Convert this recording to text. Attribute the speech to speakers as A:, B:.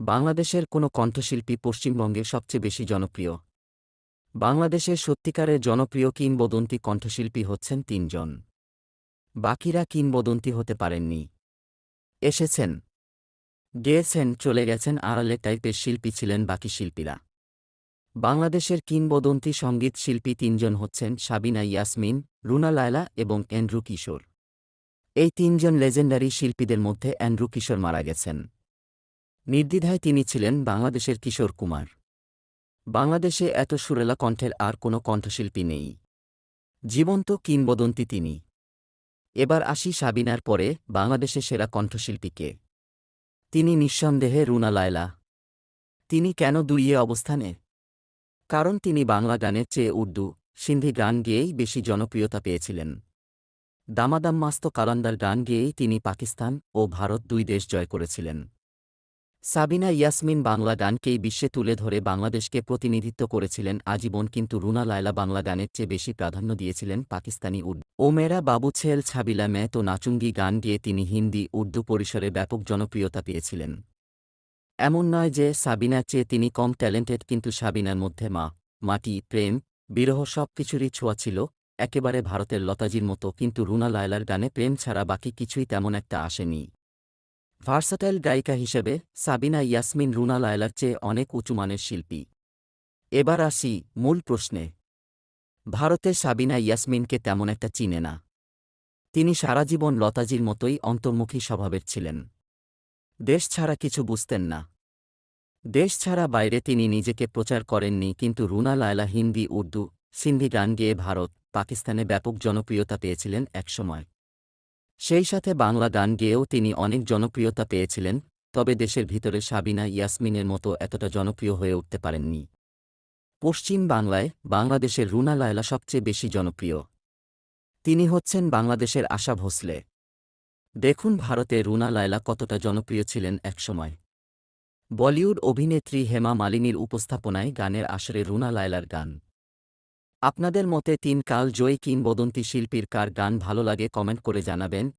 A: বাংলাদেশের কোনো কণ্ঠশিল্পী পশ্চিমবঙ্গে সবচেয়ে বেশি জনপ্রিয়। বাংলাদেশের সত্যিকারের জনপ্রিয় কিংবদন্তি কণ্ঠশিল্পী হচ্ছেন তিনজন। বাকিরা কিংবদন্তি হতে পারেননি। এসেছেন। গেয়েছেন, চলে গেছেন, আড়ালে টাইপের শিল্পী ছিলেন বাকি শিল্পীরা। বাংলাদেশের কিংবদন্তি সংগীত শিল্পী তিনজন হচ্ছেন সাবিনা ইয়াসমিন, রুনা লায়লা এবং অ্যান্ড্রু কিশোর। এই তিনজন লেজেন্ডারি শিল্পীদের মধ্যে অ্যান্ড্রু কিশোর মারা গেছেন। নির্দ্বিধায় তিনি ছিলেন বাংলাদেশের কিশোর কুমার। বাংলাদেশে এত সুরেলা কণ্ঠের আর কোনো কণ্ঠশিল্পী নেই। জীবন্ত কিংবদন্তি তিনি। এবার আসি সাবিনার পরে বাংলাদেশে সেরা কণ্ঠশিল্পীকে তিনি নিঃসন্দেহে রুনা লায়লা। তিনি কেন দুইয়ে অবস্থানে? কারণ তিনি বাংলা গানের চেয়ে উর্দু, সিন্ধি গান গেয়েই বেশি জনপ্রিয়তা পেয়েছিলেন। দামাদাম মাস্ত কালান্দার গান গেয়েই তিনি পাকিস্তান ও ভারত দুই দেশ জয় করেছিলেন। সাবিনা ইয়াসমিন বাংলা গানকেই বিশ্বে তুলে ধরে বাংলাদেশকে প্রতিনিধিত্ব করেছিলেন আজীবন, কিন্তু রুনা লায়লা বাংলা গানের চেয়ে বেশি প্রাধান্য দিয়েছিলেন পাকিস্তানি উর্দু। ও মেরা বাবু ছেল ছাবিলা মে তো নাচুঙ্গি গান দিয়ে তিনি হিন্দি উর্দু পরিসরে ব্যাপক জনপ্রিয়তা পেয়েছিলেন। এমন নয় যে সাবিনার চেয়ে তিনি কম ট্যালেন্টেড, কিন্তু সাবিনার মধ্যে মা, মাটি, প্রেম, বিরহ সব কিছুরই ছোঁয়া ছিল, একেবারে ভারতের লতাজির মতো, কিন্তু রুনা লায়লার গানে প্রেম ছাড়া বাকি কিছুই তেমন একটা আসেনি। ভার্সাটাইল গায়িকা হিসেবে সাবিনা ইয়াসমিন রুনা লায়লার চেয়ে অনেক উঁচুমানের শিল্পী। এবার আসি মূল প্রশ্নে। ভারতের সাবিনা ইয়াসমিনকে তেমন একটা চিনে না। তিনি সারা জীবন লতাজির মতোই অন্তর্মুখী স্বভাবের ছিলেন। দেশ ছাড়া কিছু বুঝতেন না। দেশ ছাড়া বাইরে তিনি নিজেকে প্রচার করেননি, কিন্তু রুনা লায়লা হিন্দি, উর্দু, সিন্ধি গান গেয়ে ভারত, পাকিস্তানে ব্যাপক জনপ্রিয়তা পেয়েছিলেন একসময়। সেই সাথে বাংলা গান গেয়েও তিনি অনেক জনপ্রিয়তা পেয়েছিলেন, তবে দেশের ভিতরে সাবিনা ইয়াসমিনের মতো এতটা জনপ্রিয় হয়ে উঠতে পারেননি। পশ্চিম বাংলায় বাংলাদেশের রুনা লায়লা সবচেয়ে বেশি জনপ্রিয়। তিনি হচ্ছেন বাংলাদেশের আশা ভোসলে। দেখুন ভারতে রুনা লায়লা কতটা জনপ্রিয় ছিলেন একসময়। বলিউড অভিনেত্রী হেমা মালিনীর উপস্থাপনায় গানের আসরে রুনা লায়লার গান। আপনাদের মতে তিন কাল জয়ী কিংবদন্তি শিল্পীর কার গান ভালো লাগে কমেন্ট করে জানাবেন।